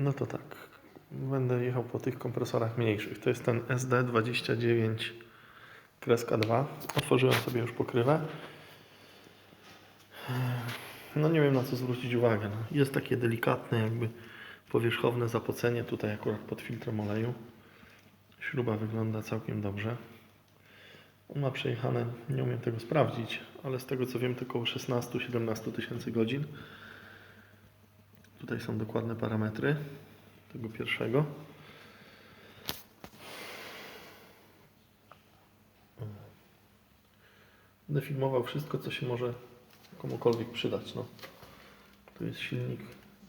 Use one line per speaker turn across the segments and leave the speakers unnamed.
No to tak. Będę jechał po tych kompresorach mniejszych. To jest ten SD29 kreska 2. Otworzyłem sobie już pokrywę. No nie wiem na co zwrócić uwagę. No, jest takie delikatne jakby powierzchowne zapocenie tutaj akurat pod filtrem oleju. Śruba wygląda całkiem dobrze. Ma przejechane, nie umiem tego sprawdzić, ale z tego co wiem to około 16-17 tysięcy godzin. Tutaj są dokładne parametry tego pierwszego. Będę filmował wszystko, co się może komukolwiek przydać. No. Tu jest silnik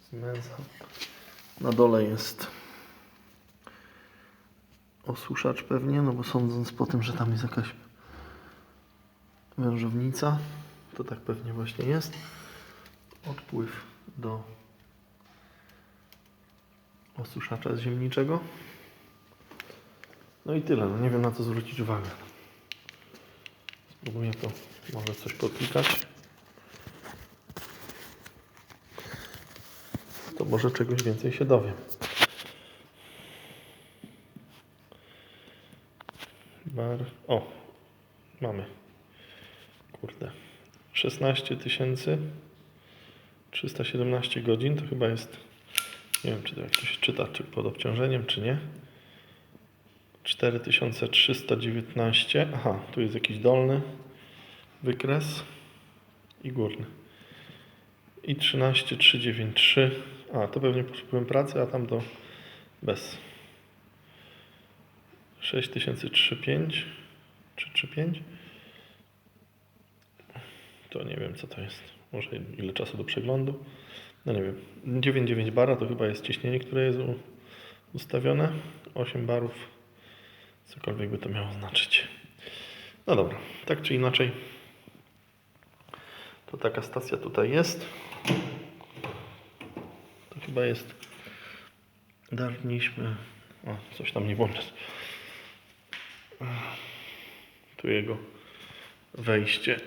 z Mensa. Na dole jest osuszacz pewnie, no bo sądząc po tym, że tam jest jakaś wężownica, to tak pewnie właśnie jest. Odpływ do osuszacza ziemniczego. No i tyle. No nie wiem na co zwrócić uwagę. Spróbuję to może coś podklikać. To może czegoś więcej się dowiem. Bar. O, mamy. Kurde. 16 tysięcy 317 godzin to chyba jest. Nie wiem, czy to jak to się czyta, czy pod obciążeniem, czy nie. 4319. Aha, tu jest jakiś dolny wykres i górny. I 13393. A, to pewnie potrzebuję pracy, a tam to bez. 6035 czy 35? To nie wiem co to jest. Może ile czasu do przeglądu? No nie wiem. 9,9 bara to chyba jest ciśnienie, które jest ustawione. 8 barów. Cokolwiek by to miało znaczyć. No dobra, tak czy inaczej. To taka stacja tutaj jest. To chyba jest. Darliśmy. O, coś tam nie włączać. Tu jego wejście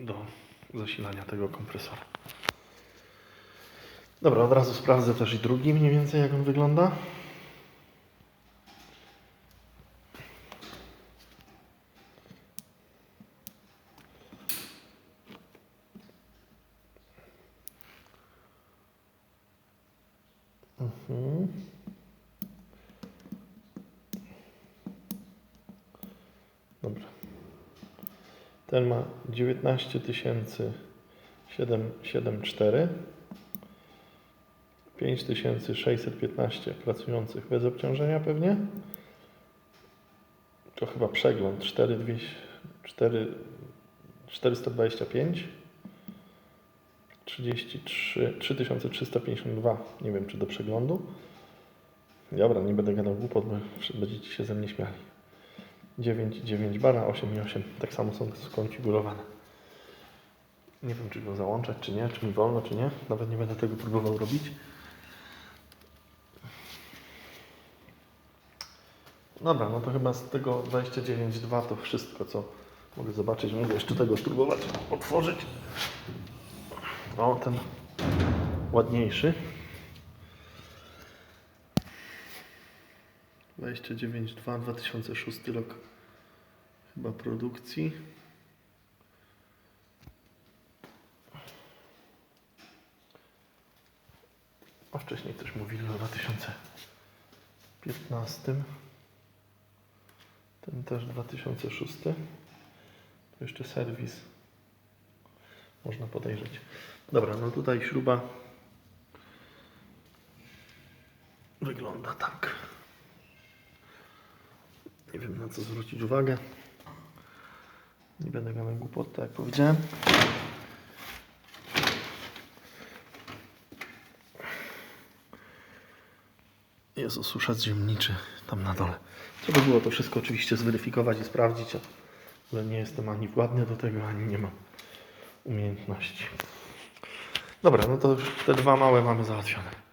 do zasilania tego kompresora. Dobra, od razu sprawdzę też i drugi mniej więcej jak on wygląda. Mhm. Dobra. Ten ma 19 774 5615 pracujących bez obciążenia pewnie. To chyba przegląd 4200 4 425 33 3352 nie wiem czy do przeglądu. Dobra, nie będę gadał głupot, bo będziecie się ze mnie śmiali. 9, 9 bara, 8 i 8 tak samo są skonfigurowane. Nie wiem, czy go załączać, czy nie, czy mi wolno, czy nie. Nawet nie będę tego próbował robić. Dobra, no to chyba z tego 29.2 to wszystko, co mogę zobaczyć. Mogę jeszcze tego spróbować otworzyć. O, ten ładniejszy. 29.2 2006 rok chyba produkcji. A wcześniej też mówili o 2015. Ten też 2006. To jeszcze serwis. Można podejrzeć. Dobra, no tutaj śruba wygląda tak. Nie wiem na co zwrócić uwagę. Nie będę gadał głupot, tak jak powiedziałem. Jest osuszacz ziemniczy tam na dole. Trzeba było to wszystko oczywiście zweryfikować i sprawdzić, ale nie jestem ani władny do tego, ani nie mam umiejętności. Dobra, no to już te dwa małe mamy załatwione.